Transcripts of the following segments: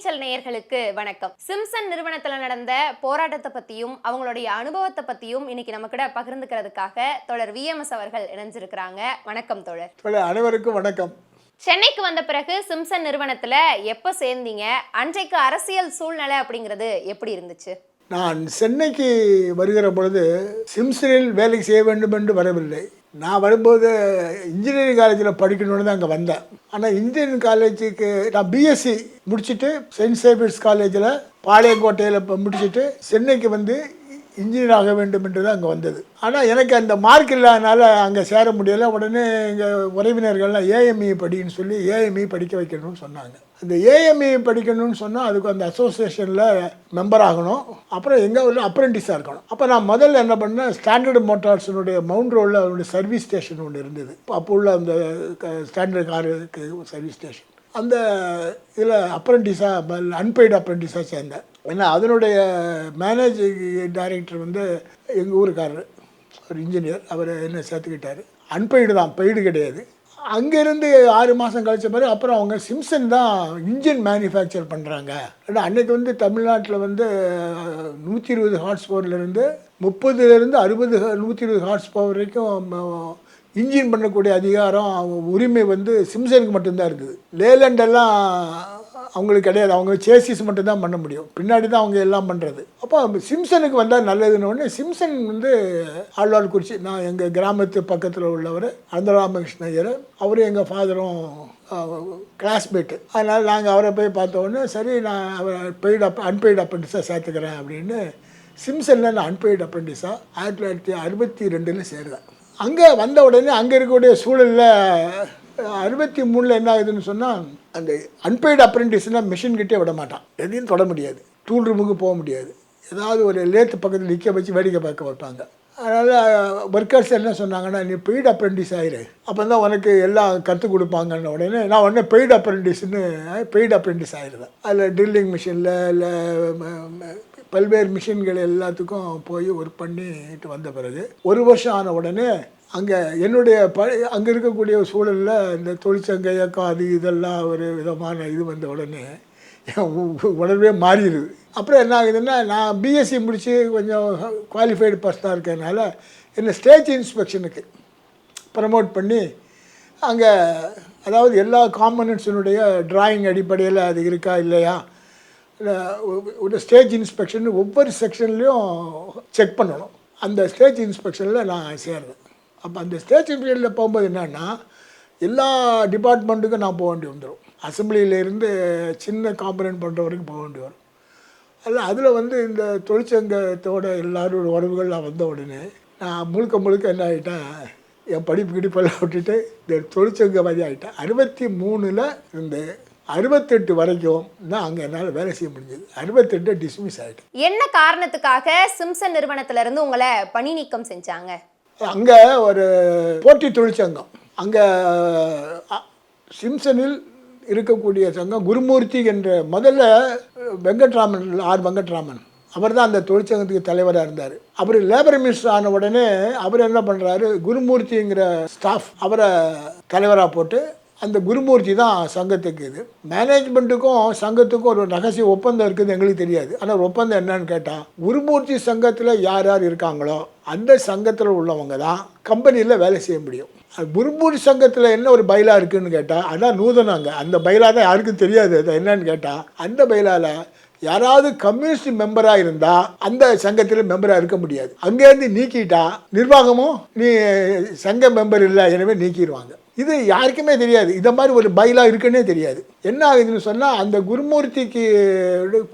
தேனீச்சல் நேயர்களுக்கு வணக்கம். சிம்சன் நிறுவனத்துல நடந்த போராட்டத்தை பத்தியும் அவங்களுடைய அனுபவத்தை பத்தியும் இன்னைக்கு நம்ம கிட்ட பகிர்ந்துக்கிறதுக்காக தொடர் விஎம்எஸ் அவர்கள் இணைஞ்சிருக்கிறாங்க. வணக்கம் தோழர். தொழில் அனைவருக்கும் வணக்கம். சென்னைக்கு வந்த பிறகு சிம்சன் நிறுவனத்துல எப்ப சேர்ந்தீங்க? அன்றைக்கு அரசியல் சூழ்நிலை அப்படிங்கிறது எப்படி இருந்துச்சு? நான் சென்னைக்கு வருகிற பொழுது சிம்சனில் வேலைக்கு செய்ய வேண்டும் என்று வரவில்லை. நான் வரும்போது இன்ஜினியரிங் காலேஜில் படிக்கணும்னு தான் அங்கே வந்தேன். ஆனால் இன்ஜினியரிங் காலேஜுக்கு நான் பிஎஸ்சி முடிச்சுட்டு செயின்ட் சேவியர்ஸ் காலேஜில் பாளையங்கோட்டையில் இப்போ முடிச்சுட்டு சென்னைக்கு வந்து இன்ஜினியர் ஆக வேண்டும் என்று தான் அங்கே வந்தது. ஆனால் எனக்கு அந்த மார்க் இல்லாதனால அங்கே சேர முடியலை. உடனே எங்கள் உறவினர்கள்லாம் ஏஎம்இ படின்னு சொல்லி ஏஎம்இ படிக்க வைக்கணும்னு சொன்னாங்க. இந்த ஏஎம்ஏ படிக்கணும்னு சொன்னால் அதுக்கு அந்த அசோசியேஷனில் மெம்பர் ஆகணும். அப்புறம் எங்கே உள்ள அப்ரெண்டிஸாக இருக்கணும். அப்போ நான் முதல்ல என்ன பண்ணேன் ஸ்டாண்டர்டு மோட்டார்ஸினுடைய மவுண்ட் ரோடில் அவனுடைய சர்வீஸ் ஸ்டேஷன் ஒன்று இருந்தது. அப்போ உள்ள அந்த ஸ்டாண்டர்ட் காருக்கு சர்வீஸ் ஸ்டேஷன் அந்த இதில் அப்ரெண்டிஸாக அன்பெய்டு அப்ரெண்டிஸாக சேர்ந்தேன். ஏன்னா அதனுடைய மேனேஜிங் டைரக்டர் வந்து எங்கள் ஊருக்காரர். ஒரு இன்ஜினியர் அவர் என்ன சேர்த்துக்கிட்டார்? அன்பெய்டு தான் பெய்டு கிடையாது. அங்கேருந்து ஆறு மாதம் கழிச்ச பிறகு அப்புறம் அவங்க சிம்சன் தான் இன்ஜின் மேனுஃபேக்சர் பண்ணுறாங்க ஆனால் அன்றைக்கி வந்து தமிழ்நாட்டில் வந்து நூற்றி இருபது ஹார்ஸ் பவர்லேருந்து முப்பதுலேருந்து அறுபது நூற்றி இருபது ஹார்ஸ் பவர் வரைக்கும் இன்ஜின் பண்ணக்கூடிய அதிகாரம் உரிமை வந்து சிம்சனுக்கு மட்டும்தான் இருக்குது. லேலண்டெல்லாம் அவங்களுக்கு கிடையாது. அவங்க சேசிஸ் மட்டும்தான் பண்ண முடியும். பின்னாடி தான் அவங்க எல்லாம் பண்ணுறது அப்போ சிம்சனுக்கு வந்தால் நல்லதுன்னு உடனே சிம்சன் வந்து ஆழ்வார்குறிச்சி நான் எங்கள் கிராமத்து பக்கத்தில் உள்ளவர் அனந்தராமகிருஷ்ண ஐயர். அவரும் எங்கள் ஃபாதரும் கிளாஸ்மேட்டு அதனால் நாங்கள் அவரை போய் பார்த்த உடனே சரி நான் அவரை பெய்டு அப் அன்பெய்டு அப்ரெண்டிஸாக சேர்த்துக்கிறேன் அப்படின்னு சிம்சனில் நான் அன்பெய்டு அப்ரெண்டிஸாக ஆயிரத்தி தொள்ளாயிரத்தி அறுபத்தி ரெண்டில் சேருவேன் அங்கே வந்த உடனே அங்கே இருக்கக்கூடிய சூழலில் அறுபத்தி மூணில் என்ன ஆகுதுன்னு சொன்னால் அந்த அன்பெய்டு அப்ரெண்டிஸ்னால் மிஷின் கிட்டே விட மாட்டான். எதையும் தொட முடியாது. டூல் ரூமுக்கு போக முடியாது. ஏதாவது ஒரு லேத்து பக்கத்தில் நிற்க வச்சு வேடிக்கை பார்க்க வைப்பாங்க. அதனால் ஒர்க்கர்ஸ் என்ன சொன்னாங்கன்னா நீ பெய்டு அப்ரெண்டிஸ் ஆயிரு. அப்போ தான் உனக்கு எல்லாம் கற்றுக் கொடுப்பாங்கன்ன உடனே நான் உடனே பெய்டு அப்ரெண்டிஸ்னு பெய்டு அப்ரெண்டிஸ் ஆயிடுவேன். அதில் ட்ரில்லிங் மிஷினில் இல்லை பல்வேறு மிஷின்கள் எல்லாத்துக்கும் போய் ஒர்க் பண்ணிட்டு வந்த பிறகு ஒரு வருஷம் ஆன உடனே அங்கே என்னுடைய ப அங்கே இருக்கக்கூடிய சூழலில் இந்த தொழிற்சங்க இயக்கம் அது இதெல்லாம் ஒரு விதமான இது வந்த உடனே உடனே மாறிடுது. அப்புறம் என்ன ஆகுதுன்னா நான் பிஎஸ்சி முடித்து கொஞ்சம் குவாலிஃபைடு பர்சனாக இருக்கிறதுனால என்னை ஸ்டேஜ் இன்ஸ்பெக்ஷனுக்கு ப்ரமோட் பண்ணி அங்கே அதாவது எல்லா காம்பனன்ட்ஸினுடைய டிராயிங் அடிப்படையில் அது இருக்கா இல்லையா? ஒரு ஸ்டேஜ் இன்ஸ்பெக்ஷன் ஒவ்வொரு செக்ஷன்லேயும் செக் பண்ணணும். அந்த ஸ்டேஜ் இன்ஸ்பெக்ஷனில் நான் சேர்றேன். அப்போ அந்த ஸ்டேஜ் இன்ஸ்பெக்ஷனில் போகும்போது என்னென்னா எல்லா டிபார்ட்மெண்ட்டுக்கும் நான் போக வேண்டி வந்துடும் அசம்பிளியிலேருந்து சின்ன காம்பனன்ட் பண்ணுற வரைக்கும் போக வேண்டி வரும். அதில் அதில் வந்து இந்த தொழிற்சங்கத்தோட எல்லாரோட உறவுகள்லாம் வந்த உடனே நான் முழுக்க முழுக்க என்ன ஆகிட்டேன் என் படிப்பு கிடிப்பெல்லாம் விட்டுட்டு இந்த தொழிற்சங்கவாதி ஆகிட்டேன் அறுபத்தி மூணில் இந்த அறுபத்தெட்டு வரைக்கும் தான் அங்கே என்னால் வேலை செய்ய முடிஞ்சது. அறுபத்தெட்டு டிஸ்மிஸ் ஆகிட்டேன் என்ன காரணத்துக்காக சிம்சன் நிறுவனத்திலேருந்து உங்களை பணி நீக்கம் செஞ்சாங்க? அங்கே ஒரு போட்டி தொழிற்சங்கம் அங்கே சிம்சனில் இருக்கக்கூடிய சங்கம் குருமூர்த்தி என்ற முதல்ல வெங்கட்ராமன் ஆர் வெங்கட்ராமன். அவர் தான் அந்த தொழிற்சங்கத்துக்கு தலைவராக இருந்தார். அவர் லேபர் மினிஸ்டர் ஆன உடனே அவர் என்ன பண்ணுறாரு குருமூர்த்திங்கிற ஸ்டாஃப் அவரை தலைவராக போட்டு அந்த குருமூர்த்தி தான் சங்கத்துக்கு இது. மேனேஜ்மெண்ட்டுக்கும் சங்கத்துக்கும் ஒரு ரகசிய ஒப்பந்தம் இருக்குது எங்களுக்கு தெரியாது. ஆனால் ஒரு ஒப்பந்தம் என்னன்னு கேட்டால் குருமூர்த்தி சங்கத்தில் யார் யார் இருக்காங்களோ அந்த சங்கத்தில் உள்ளவங்க தான் கம்பெனியில் வேலை செய்ய முடியும். அது குருமூர்த்தி சங்கத்தில் என்ன ஒரு பைலா இருக்குதுன்னு கேட்டால் அதான் நூதனாங்க அந்த பைலா தான் யாருக்கும் தெரியாது. அது என்னன்னு கேட்டால் அந்த பைலாவில் யாராவது கம்யூனிஸ்ட் மெம்பராக இருந்தால் அந்த சங்கத்தில் மெம்பராக இருக்க முடியாது. அங்கேருந்து நீக்கிட்டா நிர்வாகமும் நீ சங்க மெம்பர் இல்லை எனவே நீக்கிடுவாங்க. இது யாருக்குமே தெரியாது. இந்த மாதிரி ஒரு பைலா இருக்குன்னே தெரியாது. என்ன ஆகுதுன்னு சொன்னால் அந்த குருமூர்த்திக்கு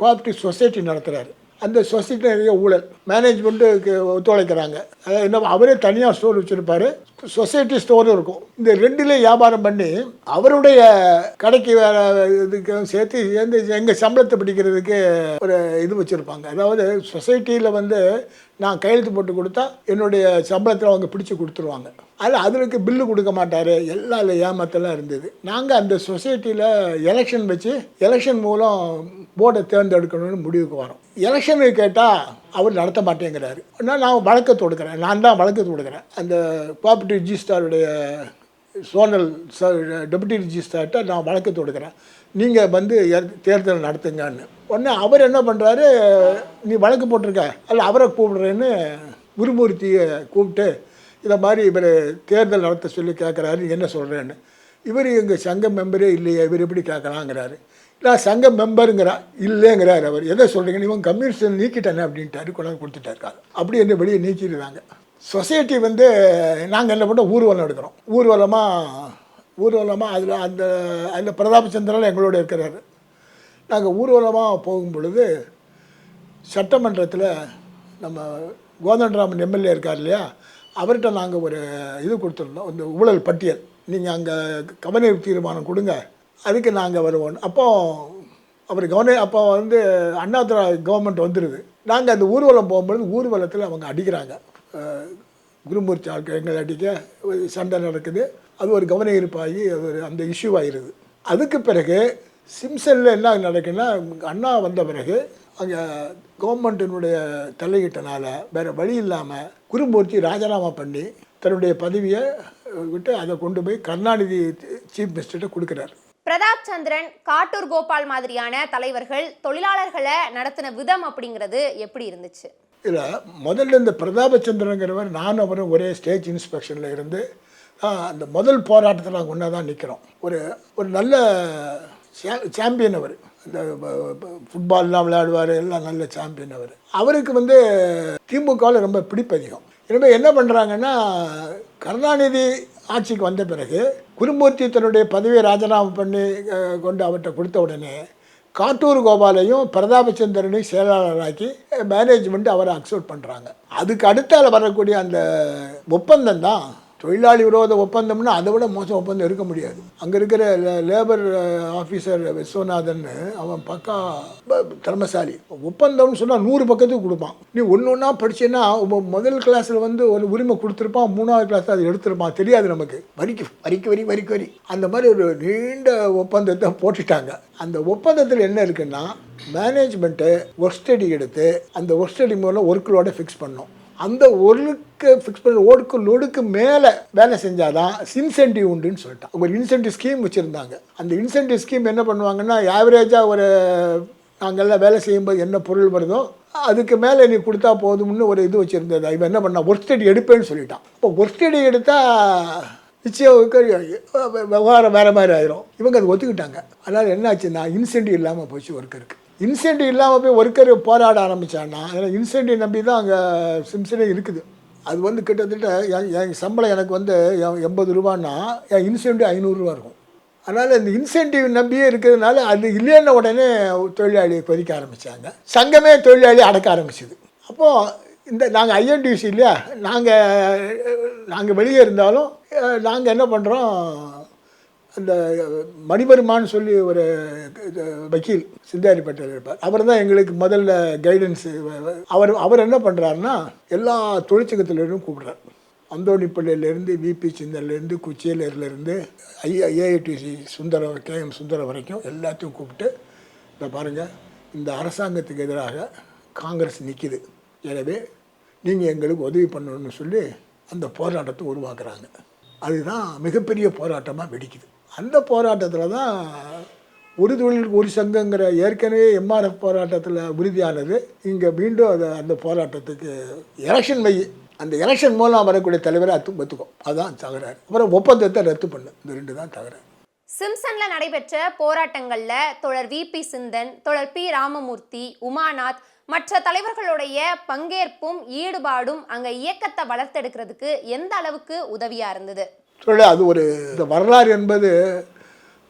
கோஆப்டிவ் சொசைட்டி நடத்துகிறாரு அந்த சொசைட்டி நிறைய ஊழல். மேனேஜ்மெண்ட்டுக்கு ஒத்துழைக்கிறாங்க. அதாவது என்ன அவரே தனியாக ஸ்டோர் வச்சுருப்பாரு. சொசைட்டி ஸ்டோரும் இருக்கும். இந்த ரெண்டுலேயும் வியாபாரம் பண்ணி அவருடைய கடைக்கு வேற இதுக்கு சேர்த்து சேர்ந்து எங்கள் சம்பளத்தை பிடிக்கிறதுக்கு ஒரு இது வச்சுருப்பாங்க. அதாவது சொசைட்டியில் வந்து நான் கையெழுத்து போட்டு கொடுத்தா என்னுடைய சம்பளத்தில் அவங்க பிடிச்சு கொடுத்துருவாங்க. அதில் அதுக்கு பில்லு கொடுக்க மாட்டார். எல்லா ஏமாத்தெல்லாம் இருந்தது. நாங்கள் அந்த சொசைட்டியில் எலெக்ஷன் வச்சு எலெக்ஷன் மூலம் போர்டை தேர்ந்தெடுக்கணும்னு முடிவுக்கு வரோம். எலெக்ஷனுக்கு கேட்டால் அவர் நடத்த மாட்டேங்கிறாரு. ஆனால் நான் வழக்கு தொடுக்கிறேன். நான் தான் வழக்கு தொடுக்கிறேன். அந்த ப்ராப்பர்ட்டி ரிஜிஸ்டாருடைய சோனல் டெபுட்டி ரிஜிஸ்ட்ரார்ட்ட நான் வழக்கு தொடுக்கிறேன். நீங்கள் வந்து தேர்தல் நடத்துங்கன்னு. உடனே அவர் என்ன பண்ணுறாரு நீ வழக்கு போட்டிருக்க. அல்ல அவரை கூப்பிடுறேன்னு குருமூர்த்தியை கூப்பிட்டு இதை மாதிரி இவர் தேர்தல் நடத்த சொல்லி கேட்குறாரு என்ன சொல்கிறேன்னு இவர் எங்கள் சங்க மெம்பரே இல்லையே இவர் எப்படி கேட்கலாங்கிறாரு நான் சங்க மெம்பருங்கிறா இல்லைங்கிறார் அவர். எதை சொல்கிறீங்கன்னு இவன் கம்யூனிஸ்ட் நீக்கிட்டானே அப்படின்ட்டாரு கொண்டாந்து கொடுத்துட்டாரு அப்படி என்ன வெளியே நீக்கிடுறாங்க. சொசைட்டி வந்து நாங்கள் என்ன பண்ணோம்? ஊர்வலம் எடுக்கிறோம். ஊர்வலமாக ஊர்வலமாக அதில் அந்த அதில் பிரதாபச்சந்திரன் எங்களோட இருக்கிறாரு. நாங்கள் ஊர்வலமாக போகும் பொழுது சட்டமன்றத்தில் நம்ம கோதண்டராமன் எம்எல்ஏ இருக்கார் இல்லையா? அவர்கிட்ட நாங்கள் ஒரு இது கொடுத்துருந்தோம். இந்த ஊழல் பட்டியல். நீங்கள் அங்கே கவன தீர்மானம் கொடுங்க. அதுக்கு நாங்கள் வருவோம். அப்போ அவர் கவன அப்போ வந்து அண்ணாதுரா கவர்மெண்ட் வந்துடுது நாங்கள் அந்த ஊர்வலம் போகும்பொழுது ஊர்வலத்தில் அவங்க அடிக்கிறாங்க. குருமூர்த்தி ஆட்கள் எங்களை அடிக்க ஒரு சண்டை நடக்குது. அது ஒரு கவன ஈர்ப்பாகி அது ஒரு அந்த இஷ்யூ ஆகிருது அதுக்கு பிறகு சிம்சனில் என்ன நடக்குன்னா அண்ணா வந்த பிறகு அங்கே கவர்மெண்ட்டினுடைய தலையீட்டனால வேறு வழி இல்லாமல் குருமூர்த்தி ராஜினாமா பண்ணி தன்னுடைய பதவியை விட்டு அதை கொண்டு போய் கருணாநிதி சீஃப் மினிஸ்டர்கிட்ட கொடுக்குறாரு. பிரதாப் சந்திரன் காட்டூர் கோபால் மாதிரியான தலைவர்கள் தொழிலாளர்களை நடத்தின விதம் அப்படிங்கிறது எப்படி இருந்துச்சு? இதில் முதல்ல இந்த பிரதாபச்சந்திரங்கிறவர் நான் அவரும் ஒரே ஸ்டேஜ் இன்ஸ்பெக்ஷனில் இருந்து அந்த முதல் போராட்டத்தில் நாங்கள் ஒன்றா தான் நிற்கிறோம் ஒரு ஒரு நல்ல சாம்பியன் அவர். இந்த ஃபுட்பால்லாம் விளையாடுவார் எல்லாம் நல்ல சாம்பியன் அவர். அவருக்கு வந்து திமுகவில் ரொம்ப பிடிப்பு அதிகம். எனவே என்ன பண்ணுறாங்கன்னா கருணாநிதி ஆட்சிக்கு வந்த பிறகு குருமூர்த்தி தன்னுடைய பதவியை ராஜினாமா பண்ணி கொண்டு அவர்கிட்ட கொடுத்த உடனே காட்டூர் கோபாலையும் பிரதாபச்சந்திரனையும் செயலாளராக்கி மேனேஜ்மெண்ட் அவரை அக்செப்ட் பண்ணுறாங்க அதுக்கு அடுத்தால் வரக்கூடிய அந்த ஒப்பந்தம் தான் தொழிலாளி விரோத ஒப்பந்தம்னா அதை விட மோசம் ஒப்பந்தம் இருக்க முடியாது. அங்கே இருக்கிற லேபர் ஆஃபீஸர் uh, விஸ்வநாதன் அவன் பக்கா ப- திறமசாலி. ஒப்பந்தம்னு சொன்னால் நூறு பக்கத்துக்கு கொடுப்பான். நீ ஒன்று ஒன்றா படிச்சேன்னா முதல் கிளாஸில் வந்து ஒரு உரிமை கொடுத்துருப்பான் மூணாவது கிளாஸ் அது எடுத்திருப்பான். தெரியாது நமக்கு. வரிக்கு வரிக்கு வரி வரிக்கு வரி. அந்த மாதிரி ஒரு நீண்ட ஒப்பந்தத்தை போட்டுட்டாங்க. அந்த ஒப்பந்தத்தில் என்ன இருக்குன்னா மேனேஜ்மெண்ட்டு ஒர்க் ஸ்டடி எடுத்து அந்த ஒர்க் ஸ்டடி மூலம் ஒர்க்லோட ஃபிக்ஸ் பண்ணோம் அந்த ஒர்க்கு ஃபிக்ஸ் பண்ண ஓடுக்கு லோடுக்கு மேலே வேலை செஞ்சாதான் இன்சென்டிவ் உண்டுன்னு சொல்லிட்டான். ஒரு இன்சென்டிவ் ஸ்கீம் வச்சுருந்தாங்க. அந்த இன்சென்டிவ் ஸ்கீம் என்ன பண்ணுவாங்கன்னா ஆவரேஜாக ஒரு நாங்கள்லாம் வேலை செய்யும்போது என்ன பொருள் வருதோ அதுக்கு மேலே நீ கொடுத்தா போதும்னு ஒரு இது வச்சுருந்தது. இவன் என்ன பண்ணா ஒர்க் ஸ்டடி எடுப்பேன்னு சொல்லிட்டான். இப்போ ஒர்க் ஸ்டடி எடுத்தால் நிச்சயம் விவகாரம் வேறு மாதிரி ஆயிரும். இவங்க அதை ஒத்துக்கிட்டாங்க. அதனால் என்னாச்சுன்னா இன்சென்டிவ் இல்லாமல் போச்சு ஒர்க்கருக்கு இன்சென்டிவ் இல்லாமல் போய் ஒர்க்கர் போராட ஆரம்பித்தான்னா ஏன்னா இன்சென்டிவ் நம்பி தான் அங்கே சிம்சனே இருக்குது. அது வந்து கிட்டத்தட்ட என் சம்பளம் எனக்கு வந்து எண்பது ரூபான்னா என் இன்சென்டிவ் ஐநூறுரூவா இருக்கும். அதனால் இந்த இன்சென்டிவ் நம்பியே இருக்கிறதுனால அது இல்லைன்ன உடனே தொழிலாளியை கொதிக்க ஆரம்பித்தாங்க சங்கமே தொழிலாளி அடக்க ஆரம்பிச்சிது. அப்போது இந்த நாங்கள் ஐஎன்டிசி இல்லையா நாங்கள் நாங்கள் வெளியே இருந்தாலும் நாங்கள் என்ன பண்ணுறோம் அந்த மணிபெருமான்னு சொல்லி ஒரு இது வக்கீல் சிந்தாரிப்பட்டில் இருப்பார். அவர் தான் எங்களுக்கு முதல்ல கைடன்ஸு அவர் அவர் என்ன பண்ணுறாருன்னா எல்லா தொழிற்சங்கத்திலிருந்தும் கூப்பிட்றார். அந்தோணிப்பள்ளியிலேருந்து விபி சிந்தன்லேருந்து குச்சியலூர்லேருந்து ஐ AITC Sundaram K M Sundaram வரைக்கும் எல்லாத்தையும் கூப்பிட்டு இந்த பாருங்கள் இந்த அரசாங்கத்துக்கு எதிராக காங்கிரஸ் நிற்கிது எனவே நீங்கள் எங்களுக்கு உதவி பண்ணணும்னு சொல்லி அந்த போராட்டத்தை உருவாக்குறாங்க. அதுதான் மிகப்பெரிய போராட்டமாக வெடிக்குது. அந்த போராட்டத்தில் தான் ஒரு தொழில் ஒரு சங்கங்கிற ஏற்கனவே எம்ஆர்எஃப் போராட்டத்தில் உறுதியானது. இங்கே மீண்டும் அதை அந்த போராட்டத்துக்கு எலெக்ஷன் வை அந்த எலெக்ஷன் மூலம் வரக்கூடிய தலைவரை அத்து ஒத்துக்கும். அதுதான் தகராறு. அப்புறம் ஒப்பந்தத்தை ரத்து பண்ணு. இந்த ரெண்டு தான் தகராறு. சிம்சன்ல நடைபெற்ற போராட்டங்களில் தொடர் வி. பி. சிந்தன் தொடர் பி. ராமமூர்த்தி உமாநாத் மற்ற தலைவர்களுடைய பங்கேற்பும் ஈடுபாடும் அங்கே இயக்கத்தை வளர்த்தெடுக்கிறதுக்கு எந்த அளவுக்கு உதவியாக இருந்தது? சொல்ல அது ஒரு இந்த வரலாறு என்பது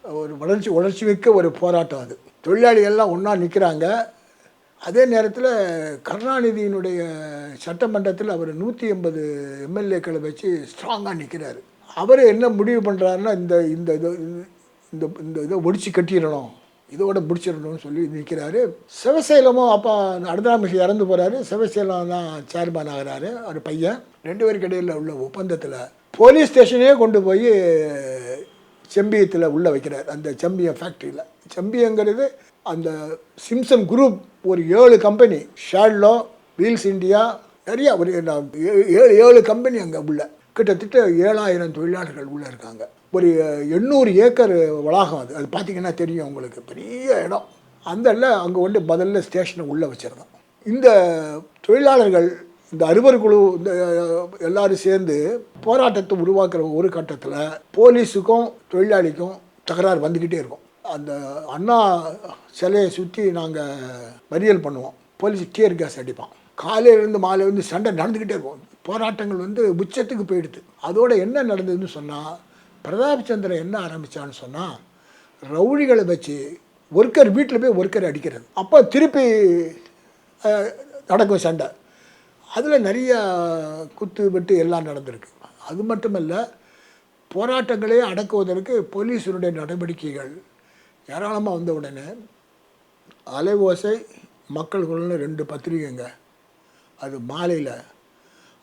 ஒரு வளர்ச்சி வளர்ச்சி மிக்க ஒரு போராட்டம் அது. தொழிலாளிகள்லாம் ஒன்றா நிற்கிறாங்க அதே நேரத்தில் கருணாநிதியினுடைய சட்டமன்றத்தில் அவர் நூற்றி எண்பது எம்எல்ஏக்களை வச்சு ஸ்ட்ராங்காக நிற்கிறாரு அவர் என்ன முடிவு பண்ணுறாருன்னா இந்த இந்த இது இந்த இந்த இதை ஒடிச்சு கட்டிடணும். இதோட முடிச்சிடணும்னு சொல்லி நிற்கிறாரு சிவசேலமும் அப்போ அடுத்தராமிஷி இறந்து போகிறாரு சிவசேலம் தான் சேர்மேன் ஆகிறாரு அவர் பையன். ரெண்டு பேருக்கு இடையில் உள்ள ஒப்பந்தத்தில் போலீஸ் ஸ்டேஷனே கொண்டு போய் செம்பியத்தில் உள்ளே வைக்கிறார். அந்த செம்பியம் ஃபேக்ட்ரியில் செம்பியங்கிறது அந்த சிம்சன் குரூப் ஒரு ஏழு கம்பெனி ஷாட்லோ வீல்ஸ் இண்டியா நிறையா ஒரு ஏழு ஏழு கம்பெனி அங்கே உள்ள. கிட்டத்தட்ட ஏழாயிரம் தொழிலாளர்கள் உள்ளே இருக்காங்க. ஒரு எண்ணூறு ஏக்கர் வளாகம் அது. அது பார்த்தீங்கன்னா தெரியும் உங்களுக்கு. பெரிய இடம். அந்த அங்கே கொண்டு முதல்ல ஸ்டேஷனை உள்ளே வச்சுருந்தோம். இந்த தொழிலாளர்கள் இந்த அறுவர் குழு இந்த எல்லாரும் சேர்ந்து போராட்டத்தை உருவாக்குற ஒரு கட்டத்தில் போலீஸுக்கும் தொழிலாளிக்கும் தகராறு வந்துக்கிட்டே இருக்கும். அந்த அண்ணா சிலையை சுற்றி நாங்கள் மறியல் பண்ணுவோம். போலீஸ் டியர் கேஸ் அடிப்பான். காலையிலேருந்து மாலை வந்து சண்டை நடந்துக்கிட்டே இருக்கும். போராட்டங்கள் வந்து உச்சத்துக்கு போயிடுது. அதோட என்ன நடந்ததுன்னு சொன்னால் பிரதாப் சந்திரன் என்ன ஆரம்பித்தான்னு சொன்னால் ரவுடிகளை வச்சு ஒர்க்கர் வீட்டில் போய் ஒர்க்கர் அடிக்கிறது. அப்போ திருப்பி நடக்கும் சண்டை. அதில் நிறைய குத்து வெட்டு எல்லாம் நடந்திருக்கு. அது மட்டுமல்ல போராட்டங்களே அடக்குவதற்கு போலீஸினுடைய நடவடிக்கைகள் ஏராளமாக வந்த உடனே அலை ஓசை மக்கள் குரல்னு ரெண்டு பத்திரிகைங்க. அது மாலையில்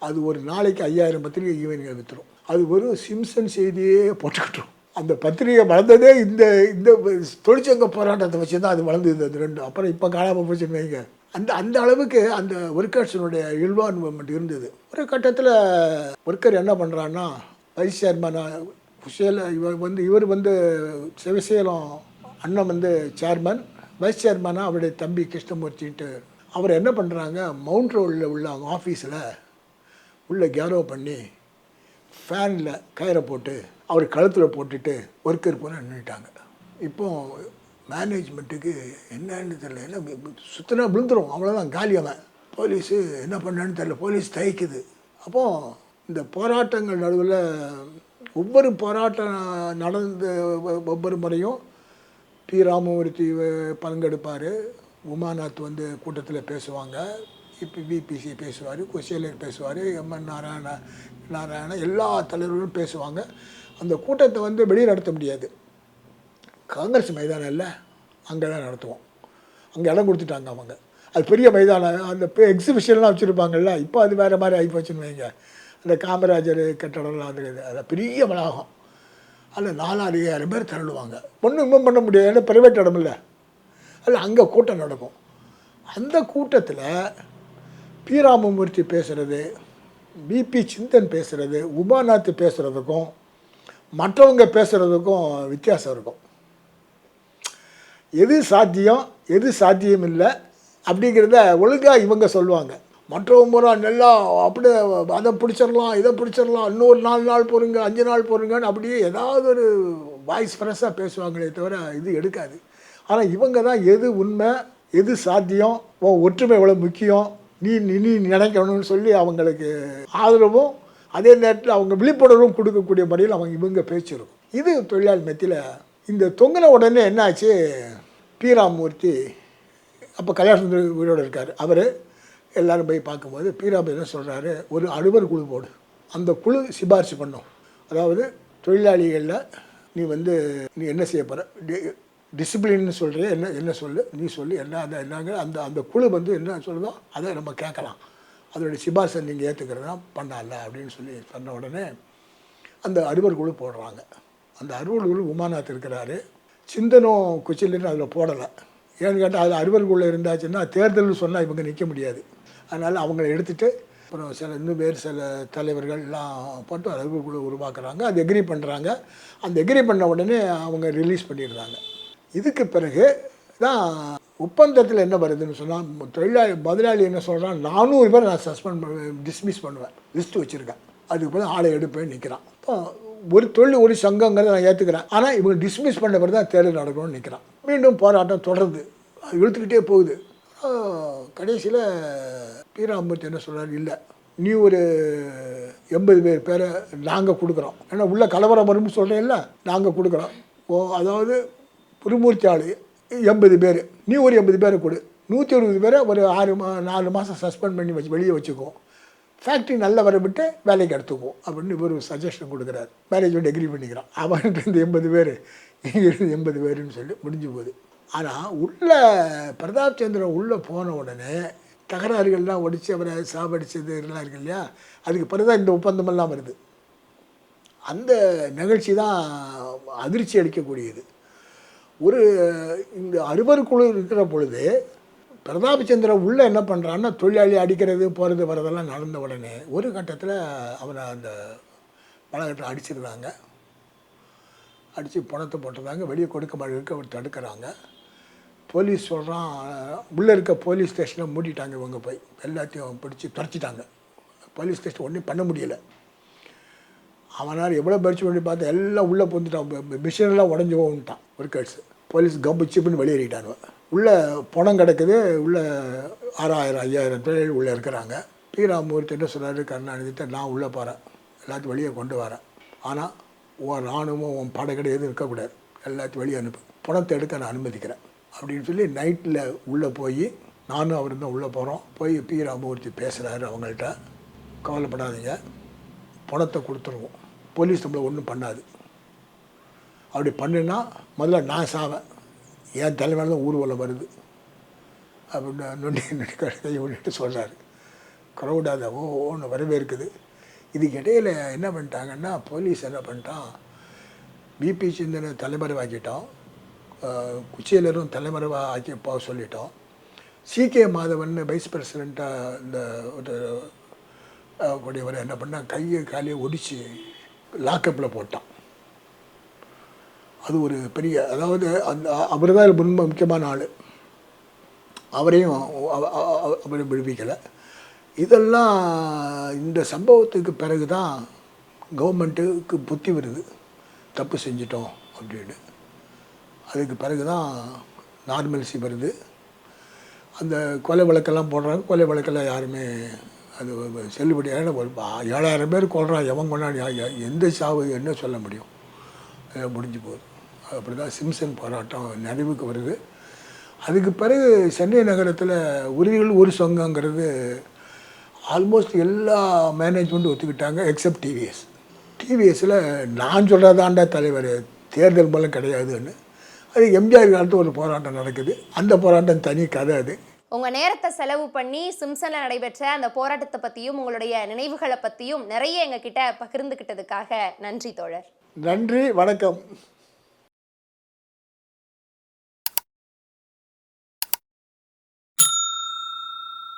அது ஒரு நாளைக்கு ஐயாயிரம் பத்திரிகை ஈவினிங் விற்றுரும் அது ஒரு சிம்சன் செய்தியே போட்டுக்கிட்டோம் அந்த பத்திரிகை வளர்ந்ததே இந்த இந்த தொழிற்சங்க போராட்டத்தை வச்சு தான் அது வளர்ந்தது அது ரெண்டு. அப்புறம் இப்போ காணாமல் போச்சுன்னு வைங்க. அந்த அந்த அளவுக்கு அந்த ஒர்க்கர்ஸினுடைய இன்வால்மெண்ட் இருந்தது. ஒரு கட்டத்தில் ஒர்க்கர் என்ன பண்ணுறான்னா வைஸ் சேர்மனா சேல இவர் வந்து இவர் வந்து சிவசேலம் அண்ணன் வந்து சேர்மன் வைஸ் சேர்மனாக அவருடைய தம்பி கிருஷ்ணமூர்த்தின்ட்டு. அவர் என்ன பண்ணுறாங்க மவுண்ட் ரோடில் உள்ள அவங்க ஆஃபீஸில் உள்ள கேரோ பண்ணி ஃபேனில் கயிறை போட்டு அவர் கழுத்தில் போட்டுட்டு ஒர்க்கர் போல நின்றுட்டாங்க இப்போது மேனேஜ்மெண்ட்டுக்கு என்னன்னு தெரியல. என்ன சுத்தினா விழுந்துரும். அவ்வளோதான் காலி அவன். போலீஸு என்ன பண்ணான்னு தெரியல. போலீஸ் தயக்குது. அப்போது இந்த போராட்டங்கள் நடுவில் ஒவ்வொரு போராட்டம் நடந்த ஒவ்வொரு முறையும் பி. ராமமூர்த்தி பங்கெடுப்பார். உமாநாத் வந்து கூட்டத்தில் பேசுவாங்க. இப்போ விபிசி பேசுவார் குசேலர் பேசுவார் எம்என் நாராயண நாராயண எல்லா தலைவர்களும் பேசுவாங்க. அந்த கூட்டத்தை வந்து வெளியே நடத்த முடியாது. காங்கிரஸ் மைதானம் இல்லை. அங்கே தான் நடத்துவோம். அங்கே இடம் கொடுத்துட்டாங்க அவங்க. அது பெரிய மைதானம். அந்த எக்ஸிபிஷன்லாம் வச்சுருப்பாங்கல்ல. இப்போ அது வேறு மாதிரி ஆகி போச்சுன்னு வைங்க. அந்த காமராஜர் கட்டடம்லாம் வந்து அது பெரிய வளாகம். அதில் நாலாறு ஐயாயிரம் பேர் திரளுவாங்க. ஒன்றும் இன்னும் பண்ண முடியாது. ஏன்னா ப்ரைவேட் இடம் இல்லை. அதில் அங்கே கூட்டம் நடக்கும். அந்த கூட்டத்தில் பி ராமமூர்த்தி பேசுகிறது பிபி சிந்தன் பேசுகிறது உமாநாத் பேசுகிறதுக்கும் மற்றவங்க பேசுகிறதுக்கும் வித்தியாசம் இருக்கும். எது சாத்தியம் எது சாத்தியம் இல்லை அப்படிங்கிறத ஒழுங்காக இவங்க சொல்லுவாங்க. மற்றவங்க பூரா நல்லா அப்படியே அதை பிடிச்சிடலாம் இதை பிடிச்சிடலாம் இன்னொரு நாலு நாள் போகிறீங்க அஞ்சு நாள் போகிறீங்கன்னு அப்படியே ஏதாவது ஒரு வாய்ஸ் ஃப்ரெஷ்ஷாக பேசுவாங்களே தவிர இது எடுக்காது. ஆனால் இவங்க தான் எது உண்மை எது சாத்தியம் உன் ஒற்றுமை எவ்வளோ முக்கியம் நீ நீ நீ நினைக்கணும்னு சொல்லி அவங்களுக்கு ஆதரவும் அதே நேரத்தில் அவங்க விழிப்புணர்வும் கொடுக்கக்கூடிய முறையில் அவங்க இவங்க பேச்சிருக்கும் இது தொழிலாளி மத்தியில் இந்த தொங்கின உடனே என்னாச்சு? பி ராமமூர்த்தி அப்போ கல்யாண வீடோடு இருக்கார். அவர் எல்லோரும் போய் பார்க்கும்போது பீராபு என்ன சொல்கிறாரு ஒரு அலுவலர் குழு போடு. அந்த குழு சிபாரிசு பண்ணும். அதாவது தொழிலாளிகளில் நீ வந்து நீ என்ன செய்ய போகிற டிசிப்ளின்னு சொல்கிறிய என்ன என்ன சொல்லு? நீ சொல்லு. என்ன அந்த என்னங்க அந்த அந்த குழு வந்து என்ன சொல்லுதோ அதை நம்ம கேட்கலாம். அதோடைய சிபாரிசை நீங்கள் ஏற்றுக்கிறதா பண்ணல அப்படின்னு சொல்லி சொன்ன உடனே அந்த அறுவர் குழு போடுறாங்க. அந்த அறுவர் உமாநாத் இருக்கிறாரு. சிந்தனும் குச்சிலின்னு அதில் போடலை. ஏன்னு கேட்டால் அது அறுவர் இருந்தாச்சுன்னா தேர்தல்னு சொன்னால் இவங்க நிற்க முடியாது. அதனால் அவங்கள எடுத்துகிட்டு அப்புறம் சில இன்னும் வேறு சில தலைவர்கள் எல்லாம் போட்டு அறிவுக்குழு உருவாக்குறாங்க. அது எக்ரி பண்ணுறாங்க அந்த எக்ரி பண்ண உடனே அவங்க ரிலீஸ் பண்ணிடுறாங்க. இதுக்கு பிறகு தான் ஒப்பந்தத்தில் என்ன வருதுன்னு சொன்னால் தொழிலாளி முதலாளி என்ன சொல்கிறான் நானூறு பேர் நான் சஸ்பெண்ட் பண்ணுவேன் டிஸ்மிஸ் பண்ணுவேன். லிஸ்ட் வச்சுருக்கேன். அதுக்கு பிறகு ஆளை எடுப்பேன் நிற்கிறான் இப்போ ஒரு தொழில் ஒரு சங்கங்கிறத நான் ஏற்றுக்கிறேன் ஆனால் இவங்க டிஸ்மிஸ் பண்ண பிறகு தான் தேர்தல் நடக்கணும்னு நிற்கிறான் மீண்டும் போராட்டம் தொடருது. அது இழுத்துக்கிட்டே போகுது. கடைசியில் பீராமூர்த்தி என்ன சொல்கிறார் இல்லை. நீ ஒரு எண்பது பேர் பேரை நாங்கள் கொடுக்குறோம். ஏன்னா உள்ள கலவரம் வரும்னு சொல்கிறேன்ல நாங்கள் கொடுக்குறோம். ஓ அதாவது புதுமூர்த்தி ஆள் எண்பது பேர். நீ ஒரு எண்பது பேரை கொடு. நூற்றி இருபது பேரை ஒரு ஆறு மா நாலு மாதம் சஸ்பெண்ட் பண்ணி வச்சு வெளியே வச்சுக்குவோம் ஃபேக்ட்ரி நல்ல வர விட்டு வேலைக்கு எடுத்துக்குவோம் அப்படின்னு இவர் சஜஷன் கொடுக்குறாரு. மேரேஜ் எக்ரி பண்ணிக்கிறான். அவன்கிட்ட இருந்து எண்பது பேர் இங்கேருந்து எண்பது பேருன்னு சொல்லி முடிஞ்சு போகுது. ஆனால் உள்ள பிரதாப் சந்திரன் உள்ளே போன உடனே தகராறுகள்லாம் ஒடிச்சு அவரை சாவடிச்சது எல்லாம் இருக்கு இல்லையா? அதுக்கு பிறகு தான் இந்த ஒப்பந்தமெல்லாம் வருது. அந்த நிகழ்ச்சி தான் அதிர்ச்சி அளிக்கக்கூடியது. ஒரு இந்த அறுவருக்குழு இருக்கிற பொழுது பிரதாபச்சந்திரன் உள்ளே என்ன பண்ணுறான்னா தொழிலாளி அடிக்கிறது போகிறது வரதெல்லாம் நடந்த உடனே ஒரு கட்டத்தில் அவனை அந்த பணக்கட்டை அடிச்சிருந்தாங்க அடித்து பணத்தை போட்டிருந்தாங்க வெளியே கொடுக்க மாட்டேங்க அவர் தடுக்கிறாங்க. போலீஸ் சொல்கிறான் உள்ளே இருக்க போலீஸ் ஸ்டேஷனை மூடிட்டாங்க இவங்க போய். எல்லாத்தையும் பிடிச்சி துரத்திட்டாங்க. போலீஸ் ஸ்டேஷன் ஒன்றும் பண்ண முடியல. அவனால் எவ்வளோ பறிச்சு பண்ணி பார்த்தா எல்லாம் உள்ளே புந்துட்டான் மிஷினெல்லாம் உடஞ்சி போகட்டான் ஒர்க்கர்ஸ் போலீஸ் கம்பு சிப்புன்னு வெளியேறிட்டாங்க உள்ளே பணம் கிடக்குது உள்ளே ஆறாயிரம் ஐயாயிரம் பேர் உள்ளே இருக்கிறாங்க. பி ராமூர்த்தி என்ன சொன்னார் கருணாநிதிட்ட நான் உள்ளே போகிறேன் எல்லாத்தையும் வெளியே கொண்டு வரேன். ஆனால் உன் இராணுவம் உன் படகடை எதுவும் இருக்கக்கூடாது. எல்லாத்தையும் வெளியே அனுப்பு. பணத்தை எடுக்க நான் அனுமதிக்கிறேன். அப்படின்னு சொல்லி நைட்டில் உள்ளே போய் நானும் அவர் தான் உள்ளே போகிறோம் போய் பி ராமூர்த்தி பேசுகிறாரு அவங்கள்ட்ட. கவலைப்படாதீங்க. பணத்தை கொடுத்துருவோம். போலீஸ் நம்மளை ஒன்றும் பண்ணாது. அப்படி பண்ணுனா முதல்ல நான் சாவேன். என் தலைமையில தான் ஊர்வலம் வருது. அப்படின்னு நொண்டி நொண்டி கையை விட்டுட்டு சொல்கிறாரு க்ரௌடாக ஓ ஓன்னு வரவேற்குது இதுக்கு இடையில் என்ன பண்ணிட்டாங்கன்னா போலீஸ் என்ன பண்ணிட்டான் பிபி சிந்தனை தலைமறைவாக்கிட்டோம் குச்சியிலரும் தலைமறைவாக ஆக்கி போக சொல்லிட்டோம் சிகே மாதவன் வைஸ் பிரசிடெண்ட்டாக இந்த ஒரு அஹ், கூடியவர் என்ன பண்ணால் கையை காலையை ஒடிச்சு லாக்கப்பில் போட்டான். அது ஒரு பெரிய அதாவது அந்த அவர் தான் ரொம்ப முக்கியமான ஆள். அவரையும் அவரையும் விடுவிக்கலை. இதெல்லாம் இந்த சம்பவத்துக்கு பிறகு தான் கவர்மெண்ட்டுக்கு புத்தி வருது. தப்பு செஞ்சிட்டோம் அப்படின்னு. அதுக்கு பிறகு தான் நார்மல்சி வருது. அந்த கொலை வழக்கெல்லாம் போடுறாங்க. கொலை வழக்கெல்லாம் யாருமே அது செல்லுபடியான ஒரு ஏழாயிரம் பேர் கொள்றான் எவன் கொண்டாடி எந்த சாவு? என்ன சொல்ல முடியும்? முடிஞ்சு போகுது. அப்படி தான் சிம்சன் போராட்டம் நிறைவுக்கு வருது. அதுக்கு பிறகு சென்னை நகரத்தில் உரிமைகள் ஒரு சொங்கங்கிறது ஆல்மோஸ்ட் எல்லா மேனேஜ்மெண்ட்டும் ஒத்துக்கிட்டாங்க எக்ஸப்ட் டிவிஎஸ் டிவிஎஸில் நான் சொல்கிறதாண்டா தலைவர் தேர்தல் மூலம் கிடையாதுன்னு. அது எம்ஜிஆர் காலத்து ஒரு போராட்டம் நடக்குது. அந்த போராட்டம் தனி கதை அது. உங்க நேரத்தை செலவு பண்ணி சிம்சன்ல நடைபெற்ற அந்த போராட்டத்தை பத்தியும் உங்களுடைய நினைவுகளை பத்தியும் நிறைய எங்க கிட்ட பகிர்ந்துகிட்டதுக்காக நன்றி தோழர். நன்றி வணக்கம்.